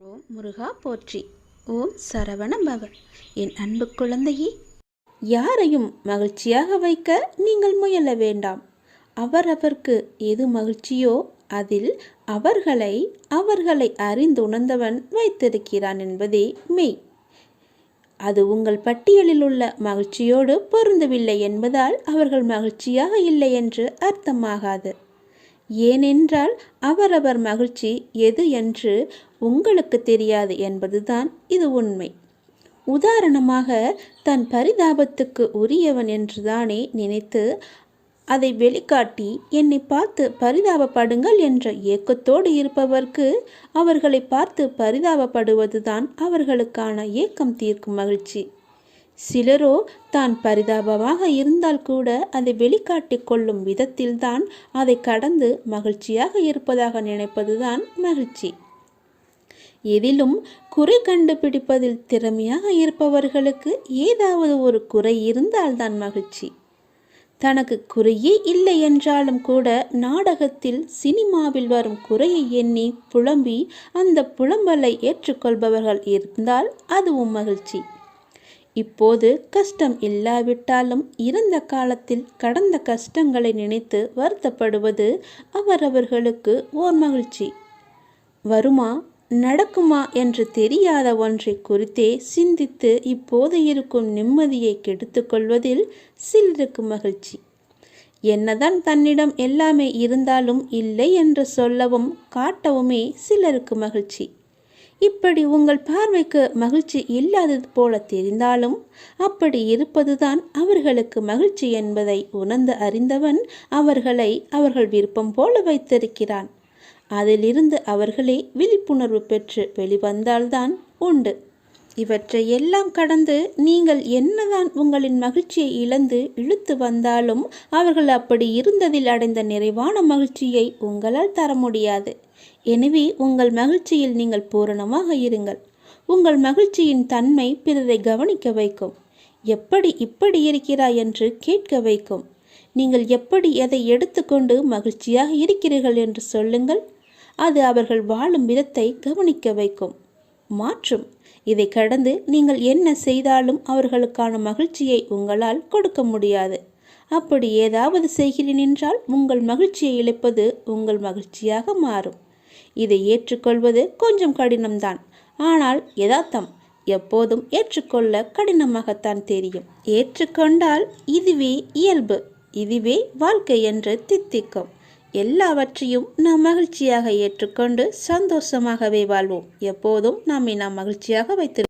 ஓம் முருகா போற்றி. ஓம் சரவண பவ என் அன்பு குழந்தையே யாரையும் மகிழ்ச்சியாக வைக்க நீங்கள் முயல வேண்டாம். அவரவர்க்கு எது மகிழ்ச்சியோ அதில் அவர்களை அவர்களை அறிந்துணர்ந்தவன் வைத்திருக்கிறான் என்பதே மெய். அது உங்கள் பட்டியலில் உள்ள மகிழ்ச்சியோடு பொருந்தவில்லை என்பதால் அவர்கள் மகிழ்ச்சியாக இல்லை என்று அர்த்தமாகாது. ஏனென்றால் அவரவர் மகிழ்ச்சி எது என்று உங்களுக்கு தெரியாது என்பதுதான் இது உண்மை. உதாரணமாக தன் பரிதாபத்துக்கு உரியவன் என்றுதானே நினைத்து அதை வெளிக்காட்டி என்னை பார்த்து பரிதாபப்படுங்கள் என்ற ஏக்கத்தோடு இருப்பவர்க்கு அவர்களை பார்த்து பரிதாபப்படுவதுதான் அவர்களுக்கான ஏக்கம் தீர்க்கும் மகிழ்ச்சி. சிலரோ தான் பரிதாபமாக இருந்தால் கூட அதை வெளிக்காட்டிக் கொள்ளும் விதத்தில்தான் அதை கடந்து மகிழ்ச்சியாக இருப்பதாக நினைப்பதுதான் மகிழ்ச்சி. எதிலும் குறை கண்டுபிடிப்பதில் திறமையாக இருப்பவர்களுக்கு ஏதாவது ஒரு குறை இருந்தால்தான் மகிழ்ச்சி. தனக்கு குறையே இல்லை என்றாலும் கூட நாடகத்தில் சினிமாவில் வரும் குறையை எண்ணி புலம்பி அந்த புலம்பலை ஏற்றுக்கொள்பவர்கள் இருந்தால் அதுவும் மகிழ்ச்சி. இப்போது கஷ்டம் இல்லாவிட்டாலும் இறந்த காலத்தில் கடந்த கஷ்டங்களை நினைத்து வருத்தப்படுவது அவரவர்களுக்கு ஓர் மகிழ்ச்சி. வருமா? நடக்குமா என்று தெரியாத ஒன்றை குறித்தே சிந்தித்து இப்போது இருக்கும் நிம்மதியை கெடுத்துக்கொள்வதில் சிலருக்கு மகிழ்ச்சி. என்னதான் தன்னிடம் எல்லாமே இருந்தாலும் இல்லை என்று சொல்லவும் காட்டவுமே சிலருக்கு மகிழ்ச்சி. இப்படி உங்கள் பார்வைக்கு மகிழ்ச்சி இல்லாதது போல தெரிந்தாலும் அப்படி இருப்பதுதான் அவர்களுக்கு மகிழ்ச்சி என்பதை உணர்ந்து அறிந்தவன் அவர்களை அவர்கள் விருப்பம் போல வைத்திருக்கிறான். அதிலிருந்து அவர்களே விழிப்புணர்வு பெற்று வெளிவந்தால்தான் உண்டு. இவற்றை எல்லாம் கடந்து நீங்கள் என்னதான் உங்களின் மகிழ்ச்சியை இழந்து இழுத்து வந்தாலும் அவர்கள் அப்படி இருந்ததில் அடைந்த நிறைவான மகிழ்ச்சியை உங்களால் தர முடியாது. எனவே உங்கள் மகிழ்ச்சியில் நீங்கள் பூரணமாக இருங்கள். உங்கள் மகிழ்ச்சியின் தன்மை பிறரை கவனிக்க வைக்கும். எப்படி இப்படி இருக்கிறாய் என்று கேட்க வைக்கும். நீங்கள் எப்படி எதை எடுத்துக்கொண்டு மகிழ்ச்சியாக இருக்கிறீர்கள் என்று சொல்லுங்கள். அது அவர்கள் வாழும் விதத்தை கவனிக்க வைக்கும். மாற்றும். இதை கடந்து நீங்கள் என்ன செய்தாலும் அவர்களுக்கான மகிழ்ச்சியை உங்களால் கொடுக்க முடியாது. அப்படி ஏதாவது செய்கிறேன் என்றால் உங்கள் மகிழ்ச்சியை இழப்பது உங்கள் மகிழ்ச்சியாக மாறும். இதை ஏற்றுக்கொள்வது கொஞ்சம் கடினம்தான். ஆனால் யதார்த்தம் எப்போதும் ஏற்றுக்கொள்ள கடினமாகத்தான் தெரியும். ஏற்றுக்கொண்டால் இதுவே இயல்பு இதுவே வாழ்க்கை என்று தித்திக்கும். எல்லாவற்றையும் நாம் மகிழ்ச்சியாக ஏற்றுக்கொண்டு சந்தோஷமாகவே வாழ்வோம். எப்போதும் நம்மை நாம் மகிழ்ச்சியாக வைத்து